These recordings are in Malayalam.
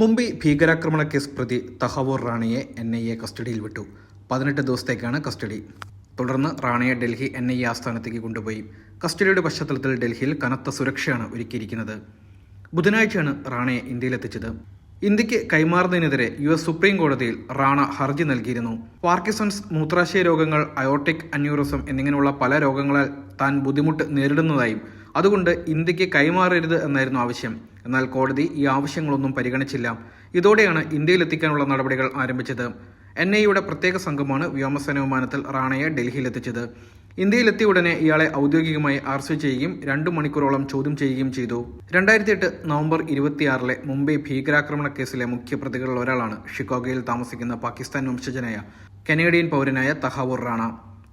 മുംബൈ ഭീകരാക്രമണ കേസ് പ്രതി തഹവൂർ റാണിയെ എൻ ഐ എ കസ്റ്റഡിയിൽ വിട്ടു. പതിനെട്ട് ദിവസത്തേക്കാണ് കസ്റ്റഡി. തുടർന്ന് റാണിയെ ഡൽഹി എൻ ഐ എ ആസ്ഥാനത്തേക്ക് കൊണ്ടുപോയി. കസ്റ്റഡിയുടെ പശ്ചാത്തലത്തിൽ ഡൽഹിയിൽ കനത്ത സുരക്ഷയാണ് ഒരുക്കിയിരിക്കുന്നത്. ബുധനാഴ്ചയാണ് റാണയെ ഇന്ത്യയിലെത്തിച്ചത്. ഇന്ത്യയ്ക്ക് കൈമാറുന്നതിനെതിരെ യു എസ് സുപ്രീം കോടതിയിൽ റാണ ഹർജി നൽകിയിരുന്നു. പാർക്കിസൺസ് മൂത്രാശയ രോഗങ്ങൾ അയോട്ടിക് അന്യൂറിസം എന്നിങ്ങനെയുള്ള പല രോഗങ്ങളാൽ താൻ ബുദ്ധിമുട്ട് നേരിടുന്നതായും അതുകൊണ്ട് ഇന്ത്യയ്ക്ക് കൈമാറരുത് എന്നായിരുന്നു ആവശ്യം. എന്നാൽ കോടതി ഈ ആവശ്യങ്ങളൊന്നും പരിഗണിച്ചില്ല. ഇതോടെയാണ് ഇന്ത്യയിലെത്തിക്കാനുള്ള നടപടികൾ ആരംഭിച്ചത്. എൻ ഐയുടെ പ്രത്യേക സംഘമാണ് വ്യോമസേന വിമാനത്തിൽ റാണയെ ഡൽഹിയിലെത്തിച്ചത്. ഇന്ത്യയിലെത്തിയ ഉടനെ ഇയാളെ ഔദ്യോഗികമായി അറസ്റ്റ് ചെയ്യുകയും രണ്ടു മണിക്കൂറോളം ചോദ്യം ചെയ്യുകയും ചെയ്തു. രണ്ടായിരത്തി എട്ട് നവംബർ ഇരുപത്തിയാറിലെ മുംബൈ ഭീകരാക്രമണ കേസിലെ മുഖ്യ പ്രതികളിൽ ഒരാളാണ് ഷിക്കോഗയിൽ താമസിക്കുന്ന പാകിസ്ഥാൻ വംശജനായ കനേഡിയൻ പൗരനായ തഹാവൂർ റാണ.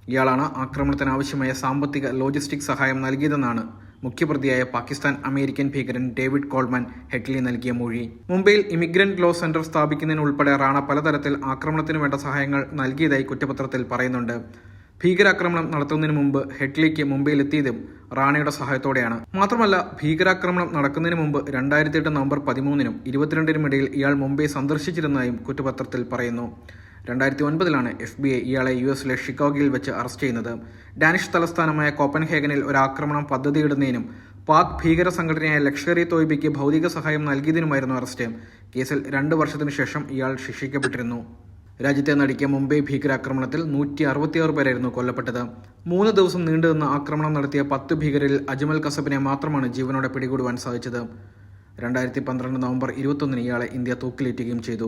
ഇയാളാണ് ആക്രമണത്തിനാവശ്യമായ സാമ്പത്തിക ലോജിസ്റ്റിക് സഹായം നൽകിയതെന്നാണ് മുഖ്യപ്രതിയായ പാകിസ്ഥാൻ അമേരിക്കൻ ഭീകരൻ ഡേവിഡ് കോൾമാൻ ഹെഡ്ലി നൽകിയ മൊഴി. മുംബൈയിൽ ഇമിഗ്രന്റ് ലോ സെന്റർ സ്ഥാപിക്കുന്നതിന് ഉൾപ്പെടെ റാണ പലതരത്തിൽ ആക്രമണത്തിന് വേണ്ട സഹായങ്ങൾ നൽകിയതായി കുറ്റപത്രത്തിൽ പറയുന്നുണ്ട്. ഭീകരാക്രമണം നടത്തുന്നതിന് മുമ്പ് ഹെഡ്ലിക്ക് മുംബൈയിലെത്തിയതും റാണയുടെ സഹായത്തോടെയാണ്. മാത്രമല്ല ഭീകരാക്രമണം നടക്കുന്നതിന് മുമ്പ് രണ്ടായിരത്തി എട്ട് നവംബർ പതിമൂന്നിനും ഇരുപത്തിരണ്ടിനും ഇടയിൽ ഇയാൾ മുംബൈ സന്ദർശിച്ചിരുന്നതായും കുറ്റപത്രത്തിൽ പറയുന്നു. രണ്ടായിരത്തി ഒൻപതിലാണ് എഫ് ബി ഐ ഇയാളെ യു എസിലെ ഷിക്കാഗോയിൽ വെച്ച് അറസ്റ്റ് ചെയ്യുന്നത്. ഡാനിഷ് തലസ്ഥാനമായ കോപ്പൻഹേഗനിൽ ഒരു ആക്രമണം പദ്ധതിയിടുന്നതിനും പാക് ഭീകര സംഘടനയായ ലഷ്കർ ഇ തോയ്ബയ്ക്ക് ഭൗതിക സഹായം നൽകിയതിനുമായിരുന്നു അറസ്റ്റ്. കേസിൽ രണ്ട് വർഷത്തിനു ശേഷം ഇയാൾ ശിക്ഷിക്കപ്പെട്ടിരുന്നു. രാജ്യത്തെ നടുക്കിയ മുംബൈ ഭീകരാക്രമണത്തിൽ നൂറ്റി അറുപത്തിയാറ് പേരായിരുന്നു കൊല്ലപ്പെട്ടത്. മൂന്ന് ദിവസം നീണ്ടുനിന്ന ആക്രമണം നടത്തിയ പത്ത് ഭീകരരിൽ അജ്മൽ കസബിനെ മാത്രമാണ് ജീവനോടെ പിടികൂടുവാൻ സാധിച്ചത്. രണ്ടായിരത്തി പന്ത്രണ്ട് നവംബർ ഇരുപത്തൊന്നിന് ഇയാളെ ഇന്ത്യ തൂക്കിലേറ്റുകയും ചെയ്തു.